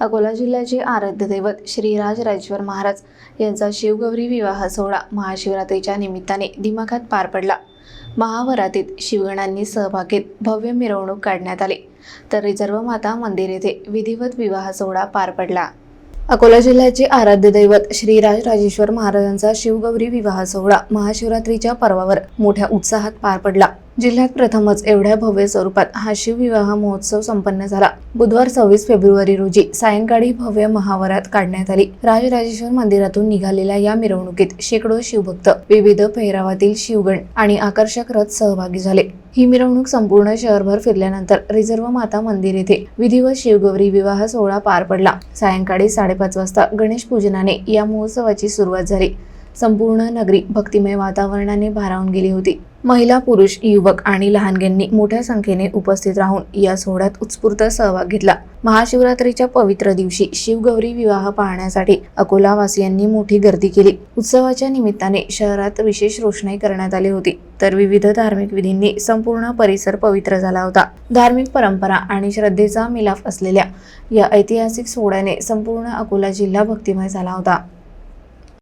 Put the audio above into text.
अकोला जिल्ह्याचे आराध्य दैवत श्रीराज राजेश्वर महाराज यांचा शिवगौरी विवाह सोहळा महाशिवरात्रीच्या निमित्ताने दिमाखात पार पडला. महावरातीत शिवगणांनी सहभाग घेत भव्य मिरवणूक काढण्यात आली. तर रिझर्व माता मंदिर येथे विधिवत विवाह सोहळा पार पडला. अकोला जिल्ह्याचे आराध्य दैवत श्रीराज राजेश्वर महाराजांचा शिवगौरी विवाह सोहळा महाशिवरात्रीच्या पर्वावर मोठ्या उत्साहात पार पडला. जिल्ह्यात प्रथमच एवढ्या भव्य स्वरूपात हा शिवविवाह महोत्सव संपन्न झाला. बुधवार सव्वीस फेब्रुवारी रोजी सायंकाळी भव्य महावरात काढण्यात आली. राजराजेश्वर मंदिरातून निघालेल्या या मिरवणुकीत शेकडो शिवभक्त विविध पेहरावातील शिवगण आणि आकर्षक रथ सहभागी झाले. ही मिरवणूक संपूर्ण शहरभर फिरल्यानंतर रिझर्व माता मंदिर येथे विधिवत शिवगौरी विवाह सोहळा पार पडला. सायंकाळी साडेपाच वाजता गणेश पूजनाने या महोत्सवाची सुरुवात झाली. संपूर्ण नगरी भक्तिमय वातावरणाने भारावून गेली होती. महिला पुरुष युवक आणि लहानग्यांनी मोठ्या संख्येने उपस्थित राहून या सोहळ्यात उत्स्फूर्त सहभाग घेतला. महाशिवरात्रीच्या पवित्र दिवशी शिवगौरी विवाह पाहण्यासाठी अकोलावासियांनी मोठी गर्दी केली. उत्सवाच्या निमित्ताने शहरात विशेष रोषणाई करण्यात आली होती. तर विविध धार्मिक विधींनी संपूर्ण परिसर पवित्र झाला होता. धार्मिक परंपरा आणि श्रद्धेचा मिलाफ असलेल्या या ऐतिहासिक सोहळ्याने संपूर्ण अकोला जिल्हा भक्तिमय झाला होता.